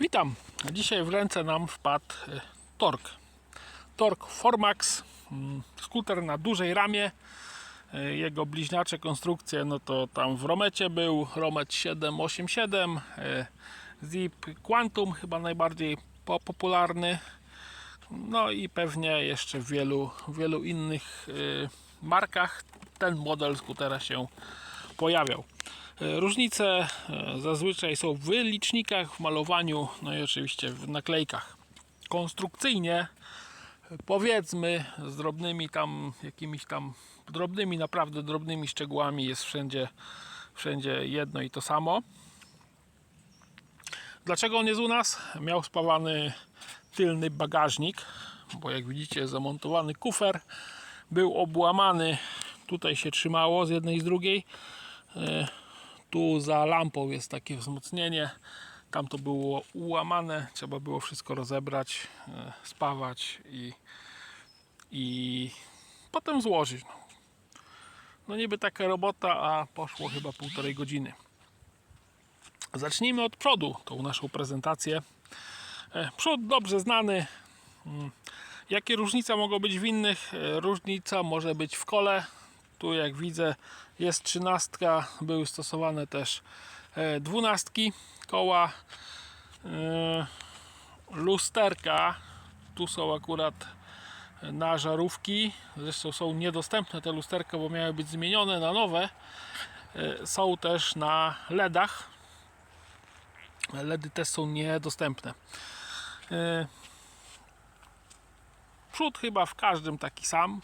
Witam. Dzisiaj w ręce nam wpadł e, Tork. Tork Formax, mm, skuter na dużej ramie. E, Jego bliźniacze konstrukcje, no to tam w Romecie był Romet 787, e, Zip Quantum chyba najbardziej po- popularny. No i pewnie jeszcze w wielu, wielu innych markach ten model skutera się pojawiał. E, Różnice e, zazwyczaj są w licznikach, w malowaniu, no i oczywiście w naklejkach. Konstrukcyjnie, e, powiedzmy, z drobnymi tam, jakimiś tam drobnymi, naprawdę drobnymi szczegółami jest wszędzie, wszędzie jedno i to samo. Dlaczego on jest u nas? Miał spawany tylny bagażnik, bo jak widzicie zamontowany kufer, był obłamany, tutaj się trzymało z jednej i z drugiej. Tu za lampą jest takie wzmocnienie, tam to było ułamane, trzeba było wszystko rozebrać, e, spawać i, i potem złożyć. No. no niby taka robota, a poszło chyba półtorej godziny. Zacznijmy od przodu, tą naszą prezentację. E, Przód dobrze znany. Mm. Jakie różnice mogą być w innych? E, Różnica może być w kole. Tu jak widzę jest trzynastka, były stosowane też e, dwunastki koła. E, Lusterka, tu są akurat na żarówki, zresztą są niedostępne te lusterka, bo miały być zmienione na nowe. E, Są też na LEDach. LEDy też są niedostępne. E, Przód chyba w każdym taki sam.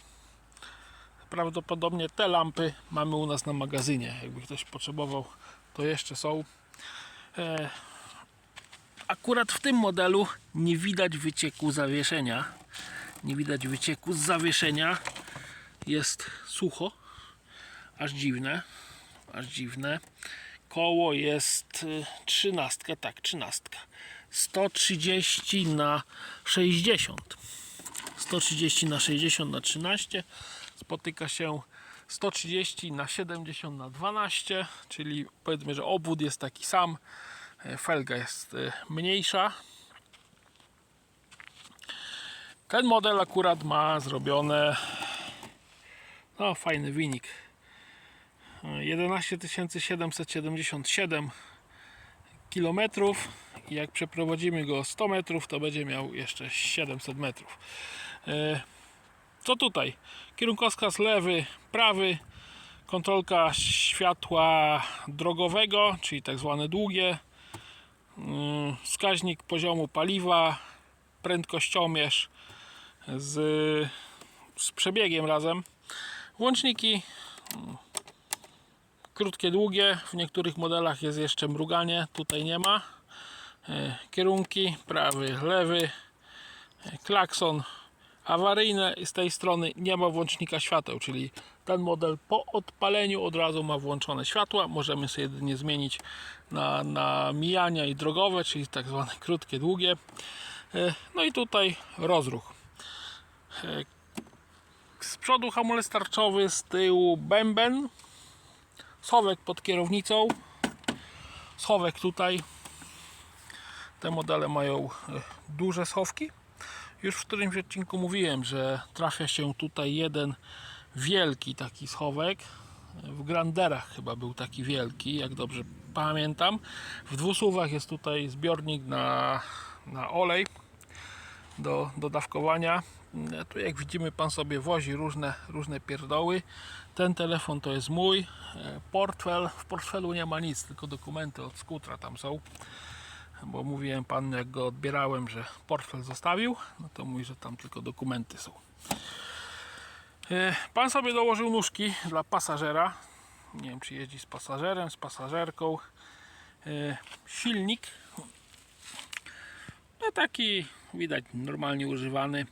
Prawdopodobnie te lampy mamy u nas na magazynie. Jakby ktoś potrzebował, to jeszcze są. E, Akurat w tym modelu nie widać wycieku zawieszenia. Nie widać wycieku z zawieszenia. Jest sucho. Aż dziwne. Aż dziwne. Koło jest y, trzynastka, tak, trzynastka. 130 na 60. 130 na 60 na 13 spotyka się 130 na 70 na 12 czyli powiedzmy, że obwód jest taki sam e, felga jest e, mniejsza. Ten model akurat ma zrobione no fajny wynik. E, 11 777 kilometrów. I jak przeprowadzimy go 100 metrów to będzie miał jeszcze 700 metrów. E, co tutaj? Kierunkowskaz lewy, prawy, kontrolka światła drogowego, czyli tak zwane długie, Mm, wskaźnik poziomu paliwa, prędkościomierz z, z przebiegiem razem, łączniki mm, krótkie, długie, w niektórych modelach jest jeszcze mruganie, tutaj nie ma, E, kierunki, prawy, lewy, klakson awaryjne z tej strony nie ma włącznika świateł, czyli ten model po odpaleniu od razu ma włączone światła. Możemy sobie jedynie zmienić na, na mijania i drogowe, czyli tak zwane krótkie, długie. E, No i tutaj rozruch. E, Z przodu hamulec tarczowy, z tyłu bęben, schowek pod kierownicą, schowek tutaj. Te modele mają e, duże schowki. Już w którymś odcinku mówiłem, że trafia się tutaj jeden wielki taki schowek. W Granderach chyba był taki wielki, jak dobrze pamiętam. W dwusuwach jest tutaj zbiornik na, na olej do, do dawkowania. Tu jak widzimy pan sobie wozi różne, różne pierdoły. Ten telefon to jest mój. E, Portfel, w portfelu nie ma nic, tylko dokumenty od skutra tam są bo mówiłem panu jak go odbierałem, że portfel zostawił, no to mówi, że tam tylko dokumenty są. E, Pan sobie dołożył nóżki dla pasażera. Nie wiem, czy jeździ z pasażerem, z pasażerką. E, Silnik. No taki widać normalnie używany.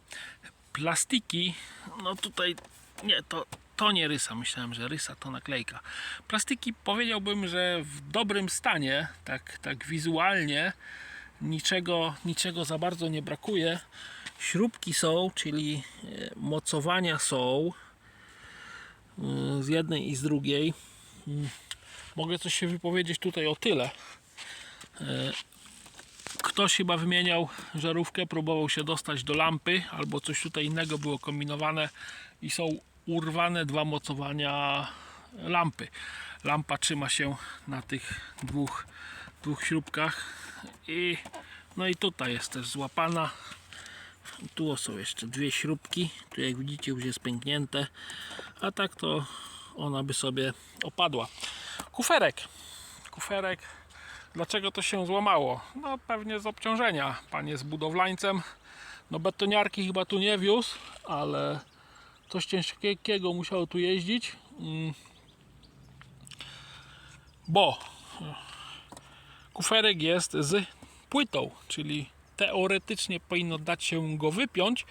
Plastiki. No tutaj nie, to, to nie rysa. Myślałem, że rysa to naklejka. Plastiki powiedziałbym, że w dobrym stanie, tak, tak wizualnie niczego, niczego za bardzo nie brakuje. Śrubki są, czyli e, mocowania są e, z jednej i z drugiej. Mm, Mogę coś się wypowiedzieć tutaj o tyle. E, Ktoś chyba wymieniał żarówkę, próbował się dostać do lampy, albo coś tutaj innego było kombinowane i są urwane dwa mocowania lampy. Lampa trzyma się na tych dwóch, dwóch śrubkach i no i tutaj jest też złapana. Tu są jeszcze dwie śrubki, tu jak widzicie już jest pęknięte, a tak to ona by sobie opadła. Kuferek. Kuferek. Dlaczego to się złamało? No pewnie z obciążenia. Pan jest budowlańcem. No betoniarki chyba tu nie wiózł, ale coś ciężkiego musiało tu jeździć. Mm. Bo kuferek jest z płytą, czyli teoretycznie powinno dać się go wypiąć.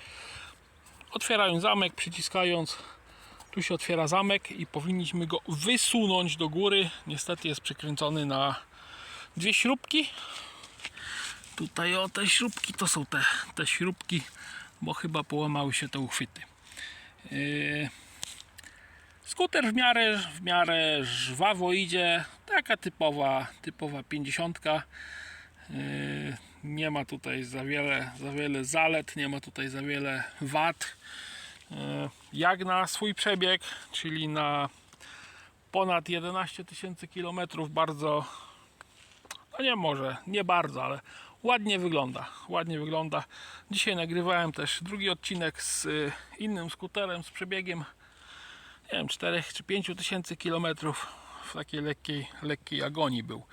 Otwierając zamek, przyciskając, tu się otwiera zamek i powinniśmy go wysunąć do góry. Niestety jest przykręcony na dwie śrubki. Tutaj o te śrubki to są te, te śrubki, bo chyba połamały się te uchwyty. Yy, Skuter w miarę, w miarę żwawo idzie, taka typowa, typowa 50. Yy, Nie ma tutaj za wiele, za wiele zalet, nie ma tutaj za wiele wad. Yy, Jak na swój przebieg, czyli na ponad 11 tysięcy kilometrów, bardzo, no nie może, nie bardzo, ale ładnie wygląda. Ładnie wygląda. Dzisiaj nagrywałem też drugi odcinek z y, innym skuterem, z przebiegiem nie wiem, 4 czy 5 tysięcy kilometrów w takiej lekkiej, lekkiej agonii był.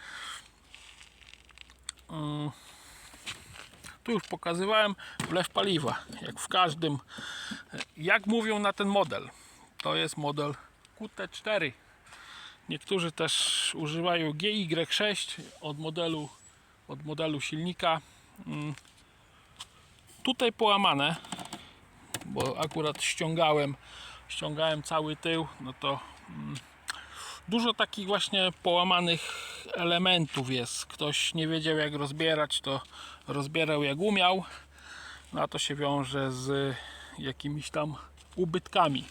Mm. Tu już pokazywałem wlew paliwa, jak w każdym. Jak mówią na ten model, to jest model QT4. Niektórzy też używają GY6 od modelu, od modelu silnika. Mm. Tutaj połamane, bo akurat ściągałem ściągałem cały tył, no to mm, dużo takich właśnie połamanych elementów jest. Ktoś nie wiedział jak rozbierać, to rozbierał jak umiał. No a to się wiąże z jakimiś tam ubytkami.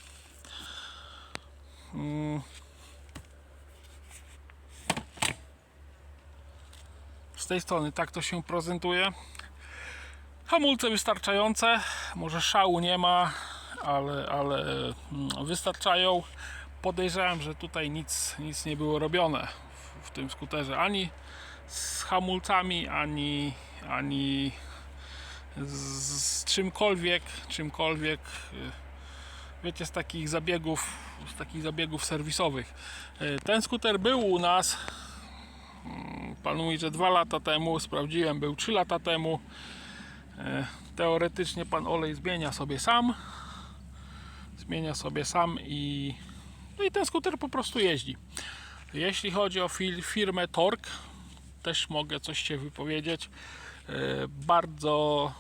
Z tej strony tak to się prezentuje. Hamulce wystarczające, może szału nie ma, ale, ale mm, wystarczają. Podejrzewam, że tutaj nic, nic nie było robione w, tym skuterze ani z hamulcami, ani, ani z, z czymkolwiek, czymkolwiek. y, Wiecie, z takich zabiegów, z takich zabiegów serwisowych. Y, Ten skuter był u nas. Pan mówi, że dwa lata temu, sprawdziłem, był 3 lata temu. Y, Teoretycznie pan olej zmienia sobie sam zmienia sobie sam i no i ten skuter po prostu jeździ. Jeśli chodzi o firmę Torque, też mogę coś się wypowiedzieć. E, Bardzo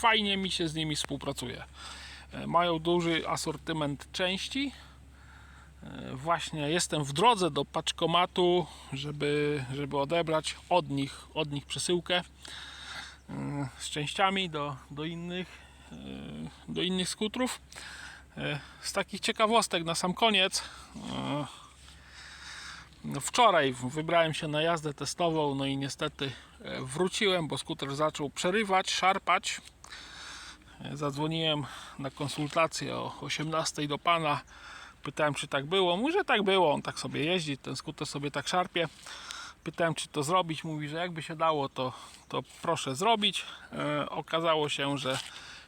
fajnie mi się z nimi współpracuje. E, Mają duży asortyment części. Właśnie jestem w drodze do paczkomatu, żeby, żeby odebrać od nich, od nich przesyłkę e, z częściami do, do innych e, do innych skutrów. E, Z takich ciekawostek na sam koniec. no Wczoraj wybrałem się na jazdę testową, no i niestety wróciłem, bo skuter zaczął przerywać, szarpać. Zadzwoniłem na konsultację o 18 do pana. Pytałem, czy tak było. Mówi, że tak było. On tak sobie jeździ, ten skuter sobie tak szarpie. Pytałem, czy to zrobić. Mówi, że jakby się dało, to, to proszę zrobić. E, okazało się, że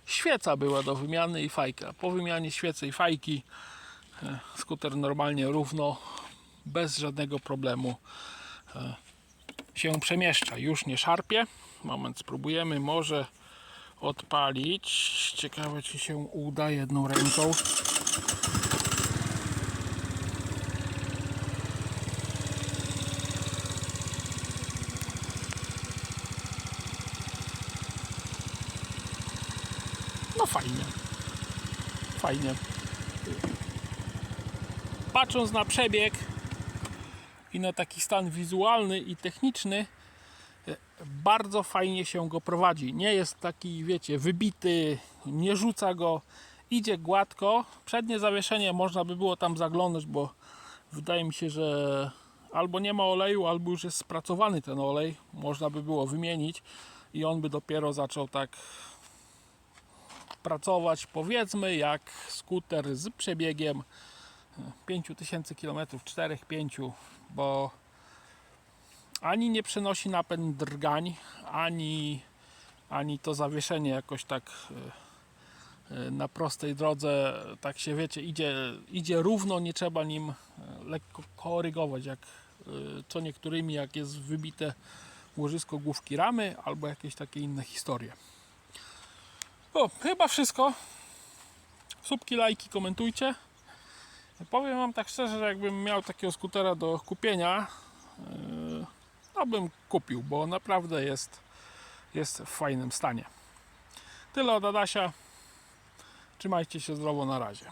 świeca była do wymiany i fajka. Po wymianie świecy i fajki e, skuter normalnie równo, bez żadnego problemu e, się przemieszcza. Już nie szarpie. Moment, spróbujemy może odpalić. Ciekawe, czy się uda jedną ręką. No fajnie. Fajnie. Patrząc na przebieg i na taki stan wizualny i techniczny, e, bardzo fajnie się go prowadzi. Nie jest taki, wiecie, wybity, nie rzuca go, idzie gładko. Przednie zawieszenie można by było tam zaglądać, bo wydaje mi się, że albo nie ma oleju, albo już jest spracowany ten olej, można by było wymienić i on by dopiero zaczął tak pracować, powiedzmy, jak skuter z przebiegiem 5000 km, 4-5, bo ani nie przenosi napęd drgań, ani, ani to zawieszenie jakoś tak e, e, na prostej drodze, tak się wiecie, idzie, idzie równo, nie trzeba nim e, lekko korygować, jak co niektórymi, jak jest wybite łożysko główki ramy, albo jakieś takie inne historie. O, chyba wszystko. Subki, lajki, komentujcie. Powiem Wam tak szczerze, że jakbym miał takiego skutera do kupienia, yy, to bym kupił, bo naprawdę jest, jest w fajnym stanie. Tyle od Adasia. Trzymajcie się zdrowo na razie.